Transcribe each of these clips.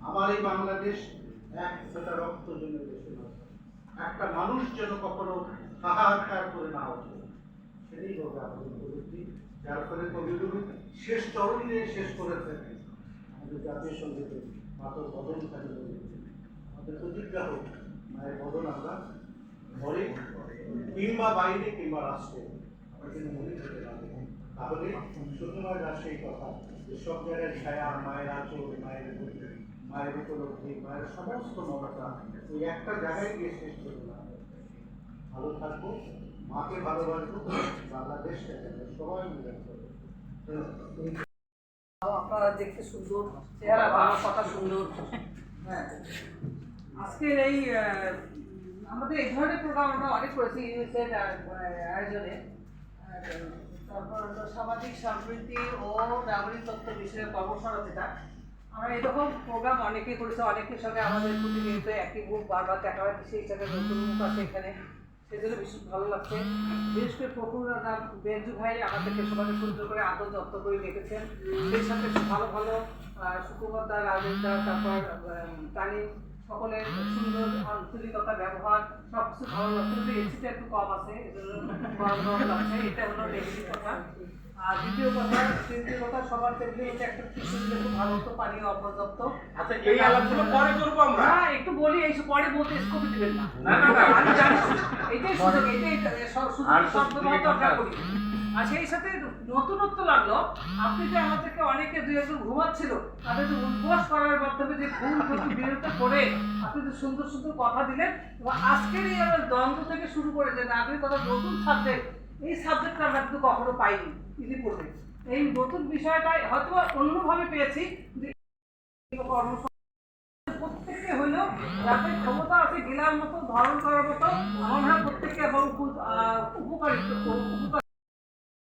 আমার এই বাংলাদেশ এক সেটা রক্ত জন্য দেশে একটা মানুষ যেন কখনো হাহাকার করে না ওঠে। সেটাই হবে আমাদের উপলব্ধি যার ফলে কবিগুরু শেষ চরণ নিয়ে শেষ করেছেন আমাদের জাতীয় সঙ্গীতে মাতর খালি বলেছেন আমাদের প্রতিজ্ঞা হোক মায়ের বদন আমরা ঘরে কিংবা বাইরে কিংবা রাষ্ট্রে। আমরা যেন মনে থেকে না। দেখি। তাহলে শুধুমাত্র এই কথা। সব জায়গায় ছায়া, মায়ের আচর মায়ের মায়ের উপলব্ধি, মায়ের সমস্ত মমতা ওই একটা জায়গায় গিয়ে শেষ করবে না ভালো থাকব, মাকে ভালোবাসবো বাংলাদেশকে সবাই মিলে আপনারা দেখতে সুন্দর, চেহারা ভালো, কথা সুন্দর। হ্যাঁ। আজকের এই আমাদের এই ধরনের প্রোগ্রাম আমরা অনেক করেছি ইউএসএ আয়োজনে। তারপর হলো সামাজিক সম্প্রীতি ও নাগরিক তত্ত্ব বিষয়ে কর্মশালা যেটা আমরা এরকম প্রোগ্রাম অনেকেই করেছি অনেকের সঙ্গে আমাদের প্রতিনিয়ত একই মুখ বারবার দেখা হয় সেই হিসাবে নতুন মুখ আছে এখানে। সেজন্য ভীষণ ভালো লাগছে। বিশেষ করে নাম বেঞ্জু ভাই আমাদেরকে সবাইকে সুন্দর করে আদর যত্ন করে রেখেছেন। সেই সাথে ভালো ভালো সুকুমার দা রাজেন্দা তারপর আহ, তানিম সকলের সুন্দর আন্তরিকতা ব্যবহার সব কিছু ভালো লাগছে। কিন্তু এসিটা একটু কম আছে লাগছে এটা হলো নেগেটিভ কথা। আর দ্বিতীয় কথা তৃতীয় কথা সবার ক্ষেত্রে এটা একটা খুব ভালো হতো পানীয় অপর্যাপ্ত। আচ্ছা এই আলাপগুলো পরে করব আমরা? না একটু বলি এইসব পরে বলতে স্কোপ দিবেন না। না, না। আমি জানি। এটাই সুযোগ এটাই তো শব্দ করি আর সেই সাথে নতুনত্ব লাগল। আপনি যে আমাদেরকে অনেকে দুই একজন ঘুমাচ্ছিল, তাদের যে উপবাস করার মাধ্যমে যে ঘুম থেকে বিরত করে আপনি যে সুন্দর সুন্দর কথা দিলেন, এবং আজকের এই আমার দ্বন্দ্ব থেকে শুরু করে যে নাগরিকতা নতুন সাবজেক্ট এই সাবজেক্টটা আমরা কিন্তু কখনো পাইনি, ইতিপূর্বে। এই নতুন বিষয়টা হয়তো অন্যভাবে পেয়েছি, যে প্রত্যেককে হইল যাদের ক্ষমতা আছে গেলার মতো, ধারণ করার মতো আমার প্রত্যেককে এবং উপকারিত উপকার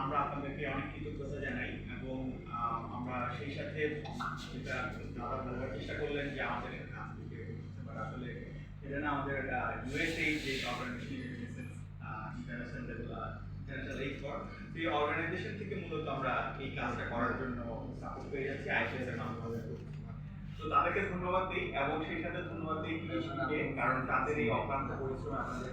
আমরা আপনাদেরকে অনেক কৃতজ্ঞতা জানাই এবং আমরা সেই সাথে যেটা দাদা বলার চেষ্টা করলেন যে আমাদের আসলে না আমাদের ইউএসএ যে ইন্টারন্যাশনাল এইড ফর সেই অর্গানাইজেশন থেকে মূলত আমরা এই কাজটা করার জন্য সাপোর্ট পেয়ে যাচ্ছি আইসিএস এর মাধ্যমে তো তাদেরকে ধন্যবাদ দিই এবং সেই সাথে ধন্যবাদ দিই কারণ তাদের এই অক্লান্ত পরিশ্রম আপনাদের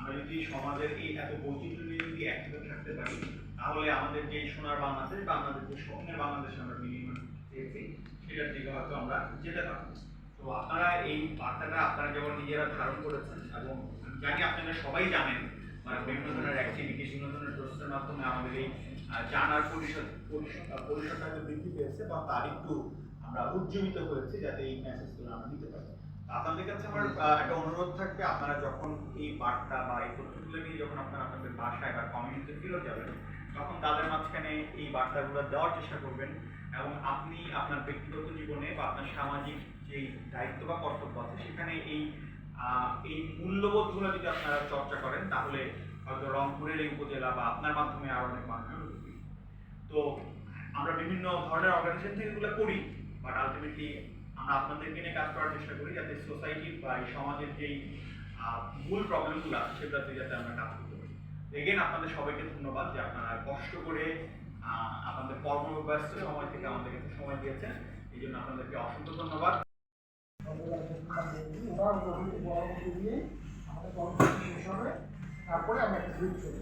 আমরা যদি সমাজের এই এত বৈচিত্র্য নিয়ে যদি একসাথে থাকতে পারি তাহলে আমাদের যে সোনার বাংলাদেশ বা আমাদের যে স্বপ্নের বাংলাদেশ আমরা মিনিমাম চেয়েছি সেটার দিকে হয়তো আমরা যেতে পারব। তো আপনারা এই বার্তাটা আপনারা যেমন নিজেরা ধারণ করেছেন এবং জানি আপনারা সবাই জানেন মানে বিভিন্ন ধরনের অ্যাক্টিভিটি বিভিন্ন ধরনের প্রশ্নের মাধ্যমে আমাদের এই জানার পরিষদ পরিষদ আহ, বৃদ্ধি পেয়েছে বা তার একটু আমরা উজ্জীবিত হয়েছে যাতে এই মেসেজগুলো আমরা দিতে পারি। আপনাদের কাছে আমার একটা অনুরোধ থাকবে আপনারা যখন এই বার্তা বা এই তথ্যগুলো নিয়ে যখন আপনারা আপনাদের বাসায় বা কমিউনিটিতে ফিরে যাবেন তখন তাদের মাঝখানে এই বার্তাগুলো দেওয়ার চেষ্টা করবেন এবং আপনি আপনার ব্যক্তিগত জীবনে বা আপনার সামাজিক যে দায়িত্ব বা কর্তব্য আছে সেখানে এই এই মূল্যবোধগুলো যদি আপনারা চর্চা করেন তাহলে হয়তো রংপুরের এই উপজেলা বা আপনার মাধ্যমে আরও অনেক মানুষ। তো আমরা বিভিন্ন ধরনের অর্গানাইজেশন থেকে এগুলো করি বাট আলটিমেটলি আমরা আপনাদেরকে নিয়ে কাজ করার চেষ্টা করি যাতে সোসাইটির বা এই সমাজের যেই মূল প্রবলেমগুলো আছে সেগুলোতে যাতে আমরা কাজ করতে পারি। এগেন আপনাদের সবাইকে ধন্যবাদ যে আপনারা কষ্ট করে আপনাদের কর্মব্যস্ত সময় থেকে আমাদের কাছে সময় দিয়েছেন। এই জন্য আপনাদেরকে অসংখ্য ধন্যবাদ। তারপরে আমি একটা গ্রুপ চলে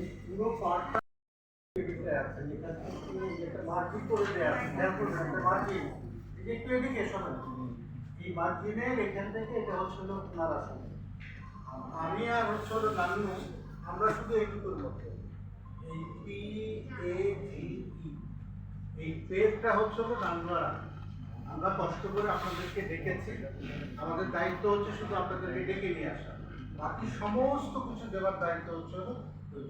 এই একটা এই একটু এখান থেকে আমি আর হচ্ছে আমরা শুধু এইটুকুর মধ্যে। এই পি এ এই পেজটা হচ্ছে হলো নান্দুয়ারা আমরা কষ্ট করে আপনাদেরকে ডেকেছি আমাদের দায়িত্ব হচ্ছে শুধু আপনাদেরকে ডেকে নিয়ে আসা। বাকি সমস্ত কিছু দেওয়ার দায়িত্ব হচ্ছে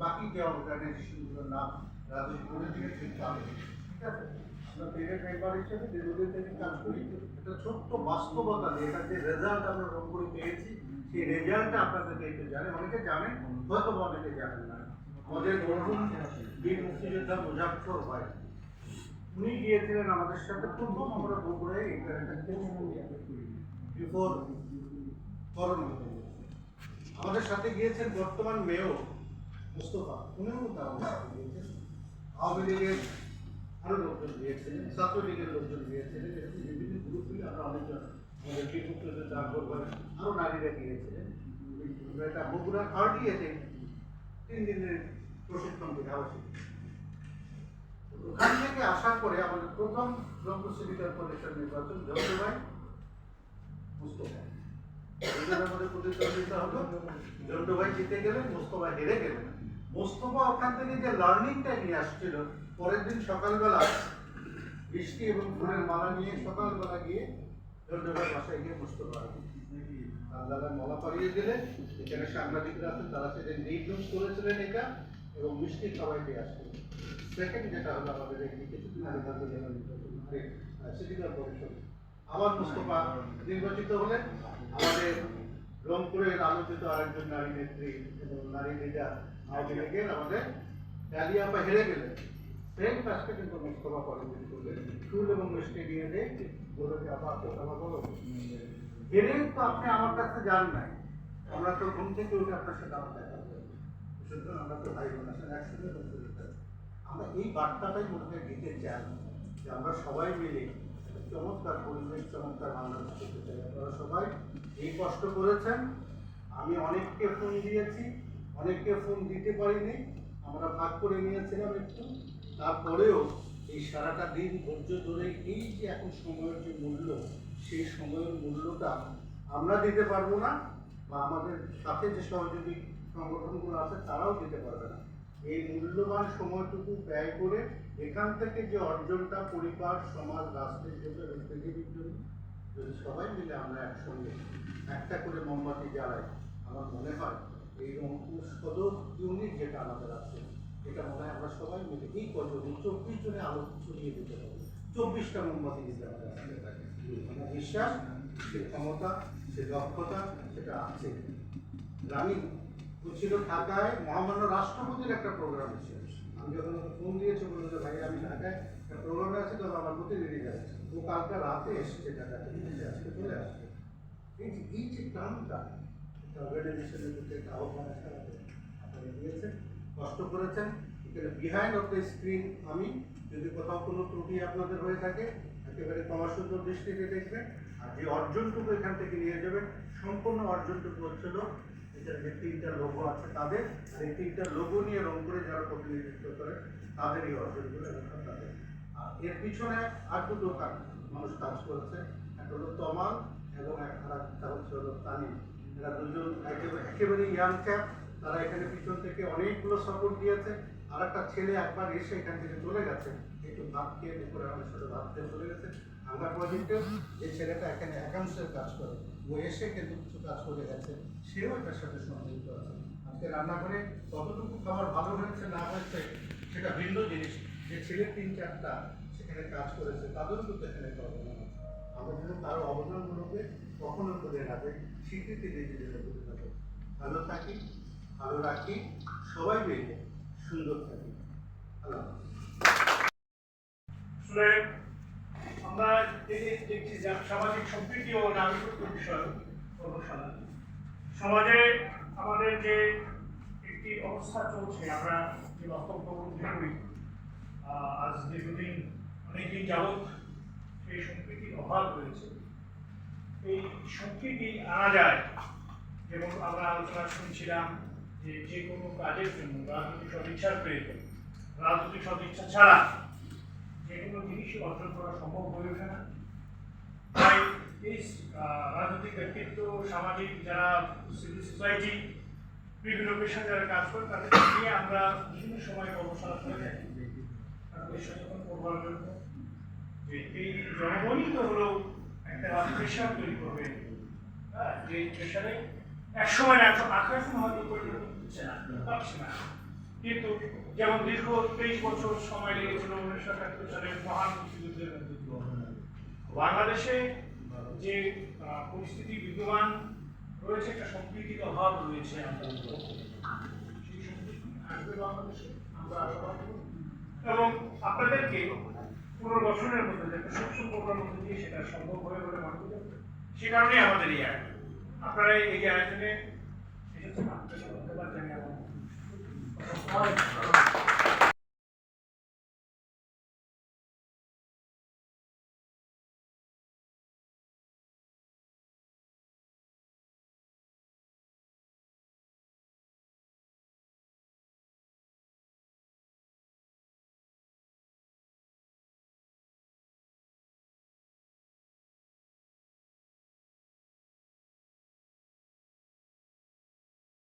বাকি যে অর্গানাইজেশনগুলোর নাম রাজস্ব করে দিয়েছি। ঠিক আছে? আমরা পেজের মেম্বার হিসেবে দীর্ঘদিন থেকে কাজ করি এটা ছোট্ট বাস্তবতা এটা যে রেজাল্ট আমরা রংপুরে পেয়েছি, সেই রেজাল্টটা আপনাদেরকে একটু জানে। অনেকে জানেন হয়তো অনেকে জানেন না। আমাদের মরহুম বীর মুক্তিযোদ্ধা মুজাফর ভাই, উনি গিয়েছিলেন আমাদের সাথে। প্রথম আমরা বগুড়ায় বিফোর করোনা আমাদের সাথে গিয়েছেন বর্তমান মেয়র মুস্তফা। উনিও তার আমাদের সাথে গিয়েছেন। আওয়ামী লীগের আরও লোকজন গিয়েছিলেন ছাত্রলীগের লোকজন গিয়েছিলেন বিভিন্ন গ্রুপ মিলে আমরা অনেকজন আমাদের মুক্তিযোদ্ধা আকবর ভাই আরও নারীরা গিয়েছিলেন এটা বগুড়া আরটিএতে তিন দিনের প্রশিক্ষণ থেকে আবশ্যক ওখান থেকে আসার পরে আমাদের প্রথম রংপুর সিটি কর্পোরেশন নির্বাচন জলবাই মুস্তফা। পরের দিন সকালবেলা বৃষ্টি এবং ফুলের মালা নিয়ে সকালবেলা গিয়ে জন্টুভাই বাসায় গিয়ে মোস্তফা দ্বারা মালা পাড়িয়ে দিলে এখানে সাংবাদিকরা আছেন, তারা সেদিন নিউজ করেছিলেন এটা এবং মিষ্টি খাওয়াই দিয়ে আসছিলেন সেকেন্ড যেটা হলো আমাদের এই কিছুদিন আগে আবার মুস্তফা নির্বাচিত হলেন। আমাদের রংপুরের আলোচিত আরেকজন নারী নেত্রী নারী লিডার আওয়ামী লীগের আমাদের ডালিয়াপা হেরে গেলেন। সেম কাজটা কিন্তু মুস্তফা দিন করলেন। ফুল এবং মিষ্টি দিয়ে দিয়ে বলে আবার কথা বলো। হেরে তো আপনি আমার কাছে যান নাই। আমরা তো ঘুম থেকে উঠে আপনার সাথে আমার দেখা আমরা তো ভাই বোন বলতে হবে। আমরা এই বার্তাটাই মনে দিতে চাই যে আমরা সবাই মিলে চমৎকার পরিবেশ, চমৎকার বাংলাদেশ করতে চাই আপনারা সবাই। এই কষ্ট করেছেন, আমি অনেককে ফোন দিয়েছি, অনেককে ফোন দিতে পারিনি, আমরা ভাগ করে নিয়েছিলাম একটু। তারপরেও এই সারাটা দিন ধৈর্য ধরে এই যে এখন সময়ের যে মূল্য, সেই সময়ের মূল্যটা আমরা দিতে পারব না, বা আমাদের সাথে যে সহযোগী সংগঠনগুলো আছে, তারাও দিতে পারবে না। এই মূল্যবান সময়টুকু ব্যয় করে এখান থেকে যে অর্জনটা পরিবার, সমাজ, রাষ্ট্রের জন্য এবং পৃথিবীর জন্য, যদি সবাই মিলে আমরা একসঙ্গে একটা করে মোমবাতি জ্বালাই, আমার মনে হয় এই রংপুর সদর ইউনিট যেটা আমাদের আছে, এটা মনে হয় আমরা সবাই মিলে এই কজনে চব্বিশ জনে আলো ছড়িয়ে দিতে হবে। চব্বিশটা মোমবাতি দিতে হবে। আমার বিশ্বাস, সে ক্ষমতা, সে দক্ষতা, সেটা আছে। রানী ছিল ঢাকায় মহামান্য রাষ্ট্রপতির একটা প্রোগ্রাম ছিল আমি যখন ফোন দিয়েছি, বলল যে ভাই আমি ঢাকায় একটা প্রোগ্রামে আছি তবে আমার প্রতিনিধি যাচ্ছে ও কালকে রাতে এসছে ঢাকা থেকে সে আজকে চলে আসছে। এই যে এই যে টানটা আপনারা দিয়েছেন, কষ্ট করেছেন। এখানে বিহাইন্ড অফ দ্য স্ক্রিন আমি, যদি কোথাও কোনো ত্রুটি আপনাদের হয়ে থাকে, একেবারে ক্ষমা সুন্দর দৃষ্টিতে দেখবেন। আর যে অর্জনটুকু এখান থেকে নিয়ে যাবেন, সম্পূর্ণ অর্জনটুকু হচ্ছিল যে তিনটা লোগো আছে, তাদের আর এই তিনটা লোগো নিয়ে রংপুরে যারা প্রতিনিধিত্ব করে তাদের এই অর্জনগুলো তাদের আর এর পিছনে আর দুটো কাজ মানুষ কাজ করেছে। একটা হলো তমাল এবং একটা হচ্ছে হলো তানিম। এরা দুজন একেবারে একেবারে ইয়াং চ্যাপ তারা এখানে পিছন থেকে অনেকগুলো সাপোর্ট দিয়েছে। আর একটা ছেলে একবার এসে এখান থেকে চলে গেছে। একটু ভাত খেয়ে দুপুরে আমাদের সাথে ভাত খেয়ে চলে গেছে। আমরা প্রজেক্টে যে ছেলেটা এখানে অ্যাকাউন্টসের কাজ করে, ও এসে কিন্তু কিছু কাজ করে গেছে। সেও এটার সাথে সংযুক্ত আছে। আজকে রান্না করে কতটুকু খাবার ভালো হয়েছে না হয়েছে সেটা ভিন্ন জিনিস। যে ছেলে তিন চারটা সেখানে কাজ করেছে তাদেরও কিন্তু এখানে অবদান আছে আমরা যেন তার অবদানগুলোকে কখনো করে রাখে স্বীকৃতি দিতে যেন করে থাকে ভালো থাকি ভালো রাখি সবাই মিলে সুন্দর থাকি। আল্লাহ আমরা যে দেখছি যে সামাজিক সম্প্রীতি ও নাগরিকত্ব বিষয় কর্মশালা সমাজে আমাদের যে একটি অবস্থা চলছে, আমরা যে বক্তব্য করি আজ দীর্ঘদিন অনেকদিন যাবৎ সেই সম্প্রীতির অভাব রয়েছে। এই সম্প্রীতি আনা যায়, যেমন আমরা আলোচনা শুনছিলাম যে যে কোনো কাজের জন্য, রাজনৈতিক সদিচ্ছার প্রয়োজন। রাজনৈতিক সদিচ্ছা ছাড়া যে কোনো জিনিসই অর্জন করা সম্ভব হয়ে ওঠে না। তাই এই রাজনৈতিক ব্যক্তিত্ব, সামাজিক যারা সিভিল সোসাইটি বিভিন্ন পেশা যারা কাজ করে তাদের নিয়ে আমরা বিভিন্ন সময় কর্মশালা করে থাকি। করবার জন্য যে এই জনগণই তো হলো একটা প্রেশার তৈরি করবে। হ্যাঁ যে প্রেশারে একসময় না একশো এখন হয়তো পরিণত হচ্ছে না না। কিন্তু যেমন দীর্ঘ তেইশ বছর সময় লেগেছিল উনিশশো একাত্তর মহান মুক্তিযুদ্ধের বাংলাদেশে যে পরিস্থিতি বিদ্যমান, রয়েছে একটা সম্প্রীতির অভাব রয়েছে আমরা এবং আপনাদেরকে পুনর্গঠনের মধ্যে, যে একটা সূক্ষ্ম প্রোগ্রাম মধ্যে দিয়ে সেটা সম্ভব হয়ে বলে মনে করি। সে কারণেই আমাদের এই আপনারা এই আয়োজনে এসেছেন, আপনাদের ধন্যবাদ জানিয়ে